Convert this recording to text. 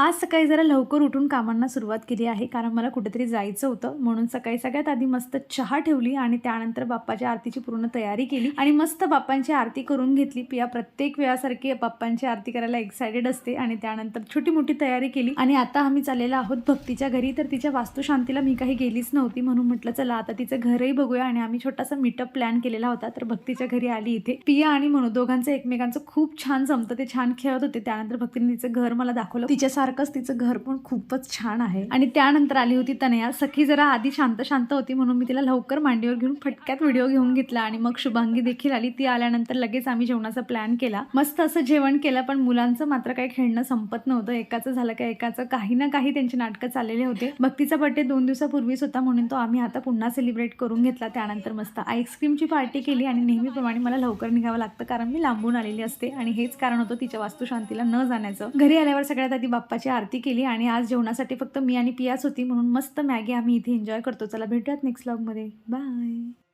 आज सकाळी जरा लवकर उठून कामांना सुरुवात केली आहे कारण मला कुठेतरी जायचं होतं. म्हणून सकाळी सगळ्यात आधी मस्त चहा ठेवली आणि त्यानंतर बाप्पाच्या आरतीची पूर्ण तयारी केली आणि मस्त बाप्पांची आरती करून घेतली. पिया प्रत्येक वेळासारखी बाप्पांची आरती करायला एक्सायटेड असते आणि त्यानंतर छोटी मोठी तयारी केली. आणि आता आम्ही चाललेलो आहोत भक्तीच्या घरी तर तिच्या वास्तुशांतीला मी काही गेलीच नव्हती. म्हणून म्हटलं चला आता तिचं घरही बघूया. आणि आम्ही छोटासा मीटअप प्लॅन केलेला होता तर भक्तीच्या घरी आली इथे. पिया आणि म्हणू दोघांचं एकमेकांचं खूप छान जमतं. ते छान खेळत होते. त्यानंतर भक्तीने तिचं घर मला दाखवलं. सारखंच तिचं घर पण खूपच छान आहे. आणि त्यानंतर आली होती तनया. सखी जरा आधी शांत शांत होती म्हणून मी तिला लवकर मांडीवर घेऊन फटक्यात व्हिडिओ घेऊन घेतला आणि मग शुभांगी देखील आली. ती आल्यानंतर लगेच आम्ही जेवणाचा प्लॅन केला. मस्त असं जेवण केलं पण मुलांचं मात्र काही खेळणं संपत नव्हतं. एकाचं झालं का एकाचं काही ना काही त्यांची नाटकं चाललेले होते. भक्तीचा बर्थडे दोन दिवसापूर्वीच होता म्हणून तो आम्ही आता पुन्हा सेलिब्रेट करून घेतला. त्यानंतर मस्त आईस्क्रीमची पार्टी केली आणि नेहमीप्रमाणे मला लवकर निघावं लागतं कारण मी लांबून आलेली असते. आणि हेच कारण होतं तिच्या वास्तुशांतीला न जाण्याचं. घरी आल्यावर सगळ्यात आधी देवाची आरती केली आणि आज जेवणासाठी फक्त मी आणि पियाच होती म्हणून मस्त मॅगी आम्ही इथे एन्जॉय करतो. चला भेटूयात नेक्स्ट लॉगमध्ये बाय